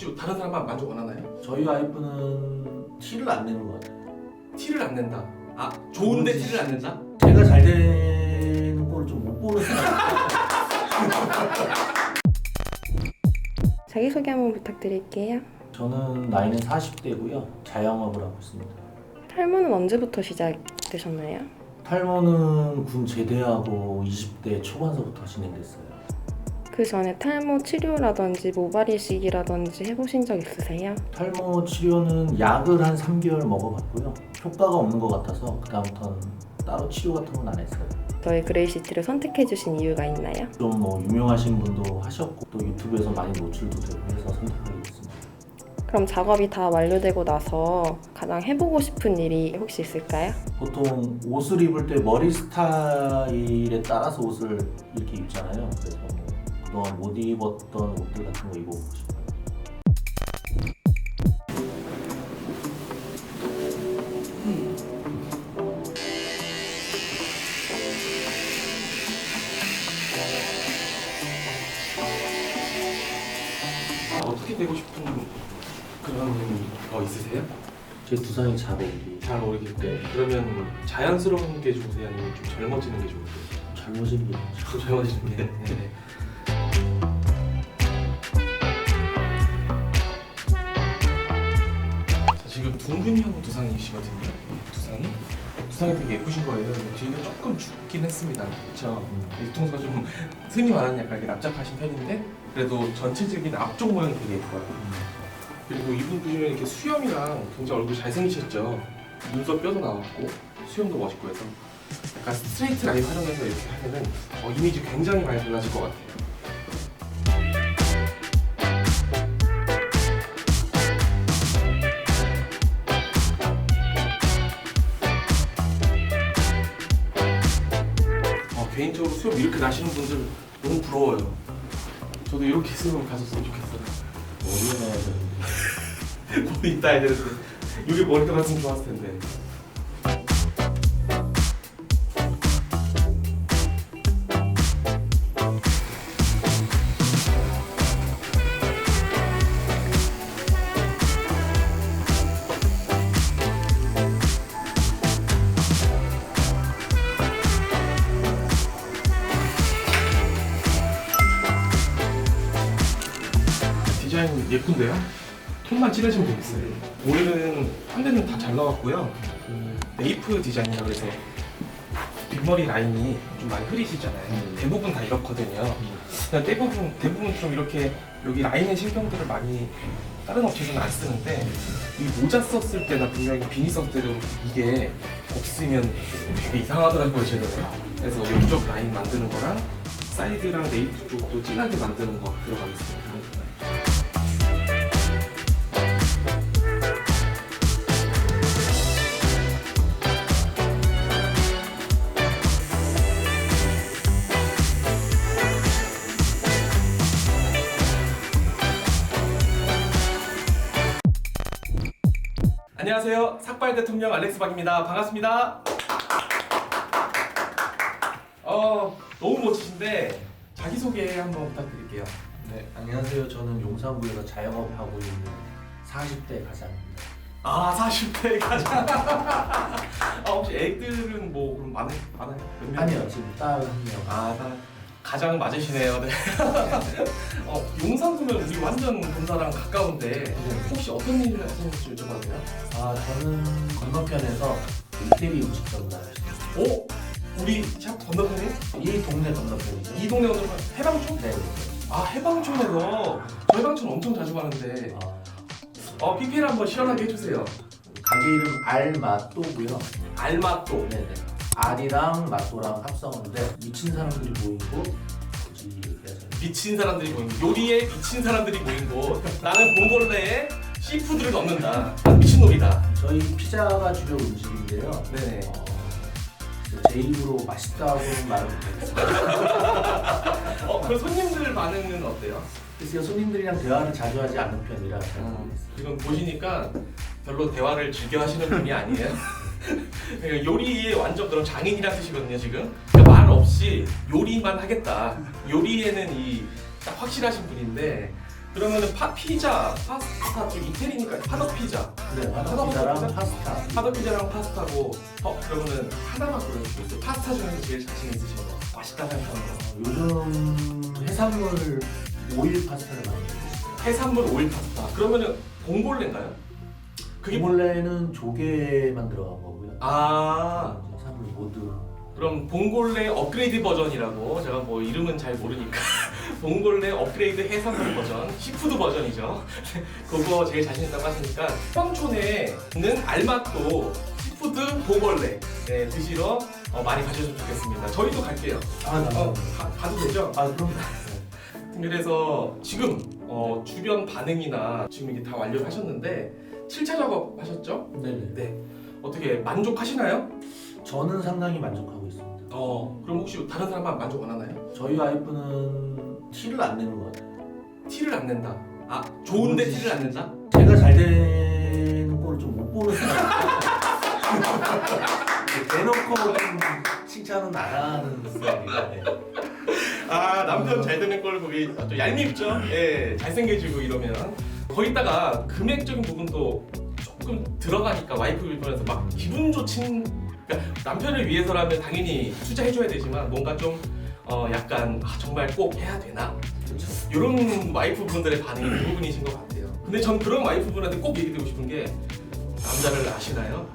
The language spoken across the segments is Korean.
혹시 다른 사람 만족 안 하나요? 저희 와이프는 티를 안 내는 것 같아요. 티를 안 낸다. 아 좋은데 뭔지 티를 안 낸다? 제가 잘 되는 걸 좀 못 보는 사람. 자기소개 한번 부탁드릴게요. 저는 나이는 40대고요. 자영업을 하고 있습니다. 탈모는 언제부터 시작되셨나요? 탈모는 군 제대하고 20대 초반서부터 진행됐어요. 그 전에 탈모 치료라든지 모발 이식이라든지 해보신 적 있으세요? 탈모 치료는 약을 한 3개월 먹어봤고요. 효과가 없는 것 같아서 그다음부터는 따로 치료 같은 건 안 했어요. 저희 그레이시티를 선택해주신 이유가 있나요? 좀 뭐 유명하신 분도 하셨고 또 유튜브에서 많이 노출도 되고 해서 선택하게 됐습니다. 그럼 작업이 다 완료되고 나서 가장 해보고 싶은 일이 혹시 있을까요? 보통 옷을 입을 때 머리 스타일에 따라서 옷을 이렇게 입잖아요. 그래서 뭐 그동안 못 입었던 옷들 같은 거 입어보고 싶어요. 아, 어떻게 되고 싶은 그런 거 있으세요? 제 두상이 잘 어울리. 잘 모르겠을 때 그러면 자연스러운 게 좋으세요? 아니면 좀 젊어지는 게 좋으세요? 젊어진 게 좀 젊어지는 게. 네. 둥근형 두상이시거든요. 두상이 두상이 되게 예쁘신 거예요. 뒤가 조금 죽긴 했습니다. 그렇죠. 뒤통수가 좀 흔히 말하는 약간 이렇게 납작하신 편인데 그래도 전체적인 앞쪽 모양이 되게 예뻐요. 그리고 이분 보시면 이렇게 수염이랑 굉장히 얼굴 잘생기셨죠. 눈썹 뼈도 나왔고 수염도 멋있고 해서 약간 스트레이트 라인 활용해서 이렇게 하면은 어, 이미지 굉장히 많이 달라질 것 같아요. 개인적으로 수염 이렇게 나시는 분들 너무 부러워요. 저도 이렇게 수염 가졌으면 좋겠어요. 머리에 넣어야 되는데. 머리 있다 해야 되는데 여기 머리 들어갔으면 좋았을 텐데. 예쁜데요? 톤만 칠해주면 되겠어요. 올해는 한 대는 다 잘 나왔고요. 그 네이프 디자인이라 그래서 뒷머리 라인이 좀 많이 흐리시잖아요. 음. 대부분 다 이렇거든요. 그냥 대부분 대부분 좀 이렇게 여기 라인의 신경들을 많이 다른 업체에서는 안 쓰는데 이 모자 썼을 때나 분명히 비니 썼을 때도 이게 없으면 되게 이상하더라고요 제가. 그래서 이쪽 라인 만드는 거랑 사이드랑 네이프 쪽도 진하게 만드는 거 들어가겠습니다. 안녕하세요. 삭발 대통령 알렉스 박입니다. 반갑습니다. 어, 너무 멋지신데 자기소개 한번 부탁드릴게요. 네, 안녕하세요. 저는 용산구에서 자영업하고 있는 40대 가장입니다. 아, 40대 가장. 아, 혹시 애들은 뭐 그럼 많은 많아요? 몇 명? 아니요, 지금 딸 한 명. 아, 나 가장 맞으시네요. 네. 어, 용산구면 우리 완전 본사랑 가까운데 혹시 어떤 일을 하시는지 여쭤봐도 돼요? 아, 저는 건너편에서 이태리 음식점을 하고 있습니다. 오, 우리 샵 건너편에 이 동네 건너편이죠? 이 동네 건너편 해방촌? 네. 아 해방촌에서 저희 방촌 엄청 자주 가는데 아, 어 PPL 한번 시원하게 해주세요. 가게 이름 알마또고요. 알마또. 네네. 알이랑 마또랑 합성어인데 미친 사람들이 모인 곳 굳이 미친 사람들이 모인 곳. 요리에 미친 사람들이 모인 곳. 나는 봉골레에 시푸드를 넣는다. 난 미친놈이다. 저희 피자가 주요 음식인데요. 네네. 어, 제 입으로 맛있다고는 말을 못하겠습니다. 어 그럼 손님들 반응은 어때요? 글쎄요 손님들이랑 대화를 자주 하지 않는 편이라 잘 음, 모르겠어요. 지금 보시니까 별로 대화를 즐겨 하시는 분이 아니에요. 그러니까 요리에 완전 그런 장인이라 뜻이거든요 지금. 그러니까 말 없이 요리만 하겠다. 요리에는 이 딱 확실하신 분인데 그러면은 파 피자, 파스타 쪽 이태리니까 파더 피자. 네, 하나 피자랑. 파스타. 파더 피자랑 파스타고 어 그러면은 하나만 고르시겠어요? 파스타 중에서 제일 자신 있으신 거 맛있다 생각하는 거 요즘 해산물 오일 파스타를 많이. 해산물 오일 파스타 그러면은 봉골레인가요? 그게 뭐- 이몰레는 조개만 들어간 거고요. 아. 이제 해산물 모두. 그럼 봉골레 업그레이드 버전이라고 제가 뭐 이름은 잘 모르니까 봉골레 업그레이드 해산물 버전 시푸드 버전이죠. 그거 제일 자신 있다고 하시니까 황촌에는 알마또 시푸드 봉골레 네, 드시러 어, 많이 가셨으면 좋겠습니다. 저희도 갈게요. 아, 어, 가, 가도 되죠? 아 그럼 그래서 지금 어, 주변 반응이나 지금 이게 다 완료를 하셨는데 7차 작업 하셨죠? 네네. 네 어떻게 만족하시나요? 저는 상당히 만족하고 있습니다. 어 그럼 혹시 다른 사람은 만족 안 하나요? 저희 와이프는 티를 안 내는 것 같아요. 티를 안 낸다. 아 좋은데 뭔지 티를 안 낸다? 제가 잘 되는 꼴을 좀못 보는 사람. 대놓고 좀 칭찬은 안 하는 스타일이라. 네. 아 남편 잘 되는 걸 보기 좀 얄밉죠. 예 잘생겨지고 이러면 거기다가 금액적인 부분도 조금 들어가니까 와이프 입장에서 막 기분 좋친 그러니까 남편을 위해서라면 당연히 투자해줘야 되지만 뭔가 좀 어, 약간 아, 정말 꼭 해야 되나. 이런 와이프 분들의 반응이 대부분이신 것 같아요. 근데 전 그런 와이프 분한테 꼭 얘기드리고 싶은 게 남자를 아시나요?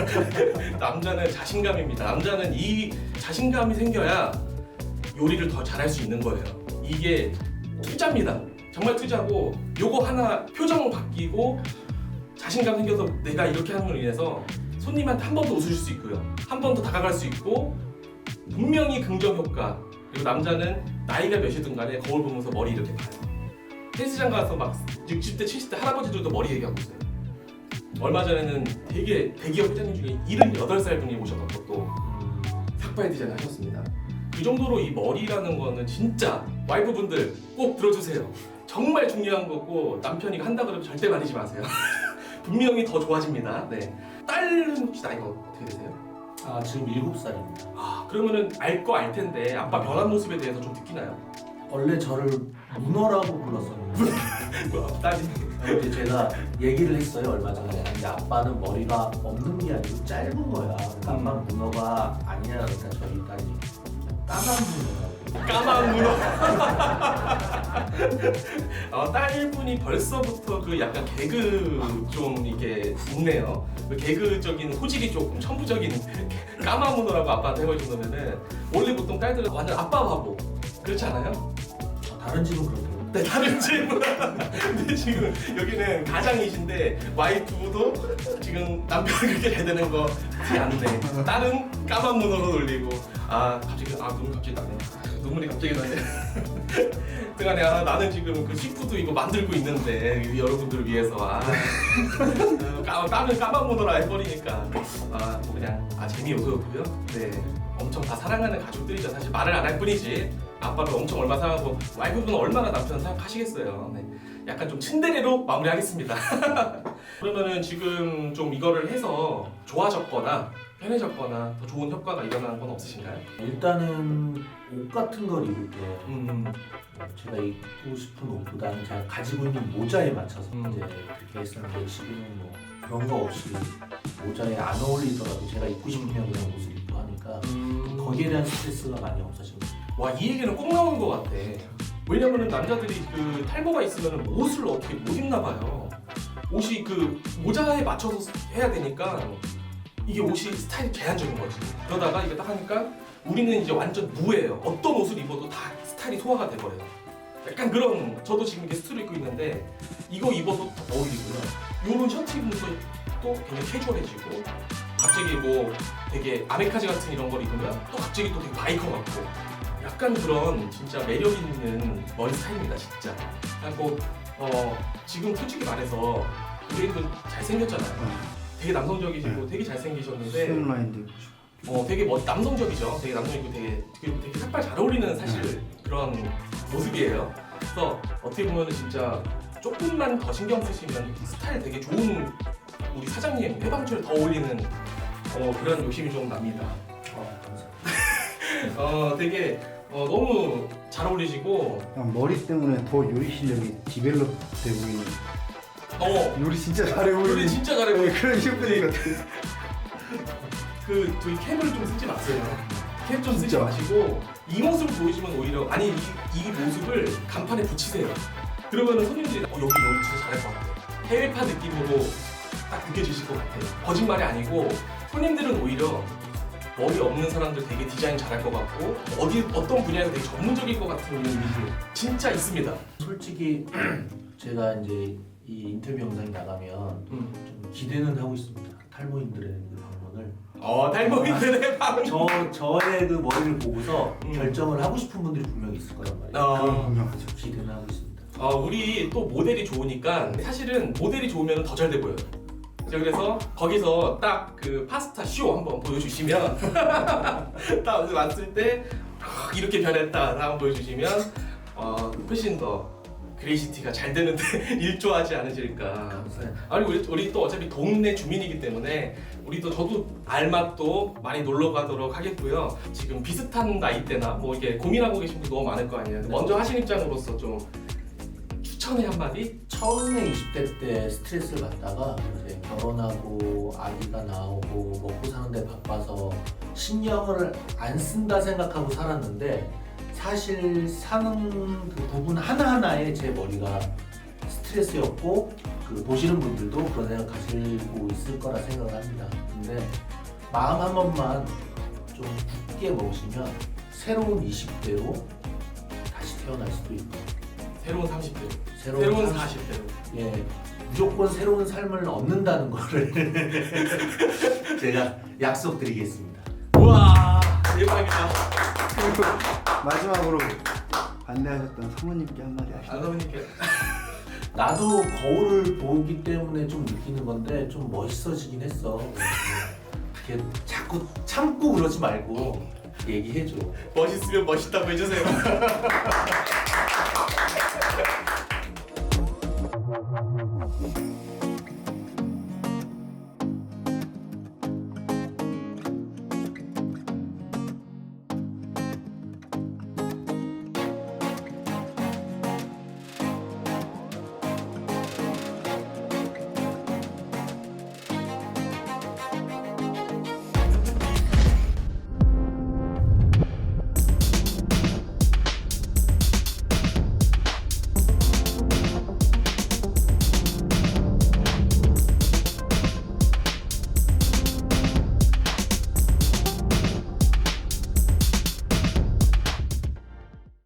남자는 자신감입니다. 남자는 이 자신감이 생겨야 요리를 더 잘할 수 있는 거예요. 이게 투자입니다. 정말 투자고 요거 하나 표정 바뀌고 자신감 생겨서 내가 이렇게 하는 걸로 인해서 손님한테 한 번 더 웃을 수 있고요. 한 번 더 다가갈 수 있고 분명히 긍정 효과. 그리고 남자는 나이가 몇이든 간에 거울 보면서 머리 이렇게 봐요. 헬스장 가서 막 60대, 70대 할아버지들도 머리 얘기하고 있어요. 얼마 전에는 되게 대기업 회장님 중에 78살 분이 오셔갖고 또 삭발 디자인 하셨습니다. 그 정도로 이 머리라는 거는 진짜 와이프분들 꼭 들어주세요. 정말 중요한 거고 남편이 한다 그러면 절대 말리지 마세요. 분명히 더 좋아집니다. 네. 딸은 혹시 나이가 어떻게 되세요? 아 지금 7살입니다. 아 그러면은 알 거 알 텐데 아빠 변한 모습에 대해서 좀 느끼나요? 원래 저를 문어라고 불렀었는데 뭐 딸이 이제 제가 얘기를 했어요 얼마 전에 근데 아빠는 머리가 없는 게 아니고 짧은 거야 그러니까 음. 아빠는 문어가 아니야 그러니까 저희 딸이 까만 문어라고 까만 문어. 어, 딸분이 벌써부터 그 약간 개그 좀 이게 있네요. 그 개그적인 호질이 조금 천부적인 까만 문어라고 아빠한테 해볼 정도면은 원래 보통 딸들은 완전 아빠 바보 그렇지 않아요? 다른 집은 그렇대요 네, 다른 질문. 근데 지금 여기는 가장이신데 와이프도 지금 남편이 그렇게 잘 되는 거 티 안 내. 딸은 까만 문어로 돌리고 아 갑자기 아 눈물 갑자기 나네. 아, 눈물이 갑자기 나네. 아, 나는 지금 그 시푸드 이거 만들고 있는데 이 여러분들을 위해서 아 어, 까, 딸은 까만 문어라 해버리니까 아뭐 그냥 아 재미없었고요. 네. 엄청 다 사랑하는 가족들이죠. 사실 말을 안 할 뿐이지 아빠를 엄청 얼마 사랑하고 와이프분은 얼마나 남편 생각하시겠어요. 네. 약간 좀 츤데레로 마무리하겠습니다. 그러면은 지금 좀 이거를 해서 좋아졌거나 편해졌거나 더 좋은 효과가 일어나는 건 없으신가요? 일단은 옷 같은 걸 입을 때 음, 제가 입고 싶은 옷보다는 제가 가지고 있는 모자에 맞춰서 음. 이제 그렇게 했었는데 지금은 뭐 그런 거 없이 모자에 안 어울리더라도 제가 입고 싶으면 그냥 옷을 입고 하니까 음. 거기에 대한 스트레스가 많이 없어지고 와, 이 얘기는 꼭 나오는 것 같아. 왜냐면은 남자들이 그 탈모가 있으면 옷을 어떻게 못 입나 봐요. 옷이 그 모자에 맞춰서 해야 되니까 이게 옷이 스타일이 제한적인 거지. 그러다가 이게 딱 하니까 우리는 이제 완전 무예요. 어떤 옷을 입어도 다 스타일이 소화가 돼버려요. 약간 그런 저도 지금 이렇게 스트를 입고 있는데 이거 입어도 더 어울리고요. 요런 셔츠 입는 것도 굉장히 캐주얼해지고 갑자기 뭐 되게 아메카지 같은 이런 걸 입으면 또 갑자기 또 되게 바이커 같고 약간 그런 진짜 매력 있는 머리 스타일입니다 진짜. 그리고 어 지금 솔직히 말해서 의뢰인분 잘생겼잖아요. 되게 남성적이시고 되게 잘생기셨는데 수염 라인도 있고 어 되게 멋 남성적이죠. 되게 남성이고 되게 그리고 되게 색깔 잘 어울리는 사실 그런 모습이에요. 그래서 어떻게 보면 은 진짜 조금만 더 신경 쓰시면 스타일 되게 좋은 우리 사장님 해방촌에 더 어울리는 어, 그런 욕심이 좀 납니다. 어. 어 되게 어, 너무 잘 어울리시고 그냥 머리 때문에 더 요리 실력이 디벨롭 돼 보이는 어 요리 진짜 잘해 보이는 요리 진짜 잘해 네, 보이는 그런 셰프님 같아 그 저희 캡을 좀 쓰지 마세요. 캡 좀 쓰지 진짜? 마시고 이 모습을 보이시면 오히려 아니 이, 이 모습을 간판에 붙이세요. 그러면은 손님들이 어, 여기 요리 진짜 잘할 것 같아. 해외파 느낌으로 딱 느껴지실 것 같아요. 거짓말이 아니고 손님들은 오히려 머리 없는 사람들 되게 디자인 잘할 것 같고 어디 어떤 분야에서 되게 전문적일 것 같은 이미지 진짜 있습니다. 솔직히 제가 이제 이 인터뷰 영상이 나가면 음. 좀 기대는 하고 있습니다. 탈모인들의 그 방문을 어 탈모인들의 방. 저 저의 그 머리를 보고서 음. 결정을 하고 싶은 분들이 분명히 있을 거란 말이에요. 어. 그건 분명하죠 기대는 하고 있습니다. 어, 우리 또 모델이 좋으니까 사실은 모델이 좋으면 더 잘 돼 보여요. 자, 그래서 거기서 딱 그 파스타 쇼 한번 보여주시면 딱 어디 왔을 때 아, 이렇게 변했다 한번 보여주시면 어, 훨씬 더 그레이시티가 잘 되는데 일조하지 않으실까. 아니 우리, 우리 또 어차피 동네 주민이기 때문에 우리도 저도 알맛도 많이 놀러 가도록 하겠고요. 지금 비슷한 나이대나 뭐 이렇게 고민하고 계신 분들 너무 많을 거 아니에요. 근데 먼저 하신 입장으로서 좀 추천의 한마디? 처음에 20대 때 스트레스를 받다가 이제 결혼하고 아기가 나오고 먹고 사는데 바빠서 신경을 안 쓴다 생각하고 살았는데 사실 사는 그 부분 하나하나에 제 머리가 스트레스였고 그 보시는 분들도 그런 생각 가지고 있을 거라 생각을 합니다. 근데 마음 한 번만 좀 굳게 먹으시면 새로운 20대로 다시 태어날 수도 있고 새로운 30대, 새로운, 새로운 30 40대로. 예, 무조건 새로운 삶을 얻는다는 거를 제가 약속드리겠습니다. 우와 대박이다. 그리고 마지막으로 안내하셨던 사모님께 한마디 하시죠 아나님께 나도 거울을 보기 때문에 좀 느끼는 건데 좀 멋있어지긴 했어. 그게 자꾸 참고 그러지 말고 얘기해줘. 멋있으면 멋있다고 해주세요. Yeah.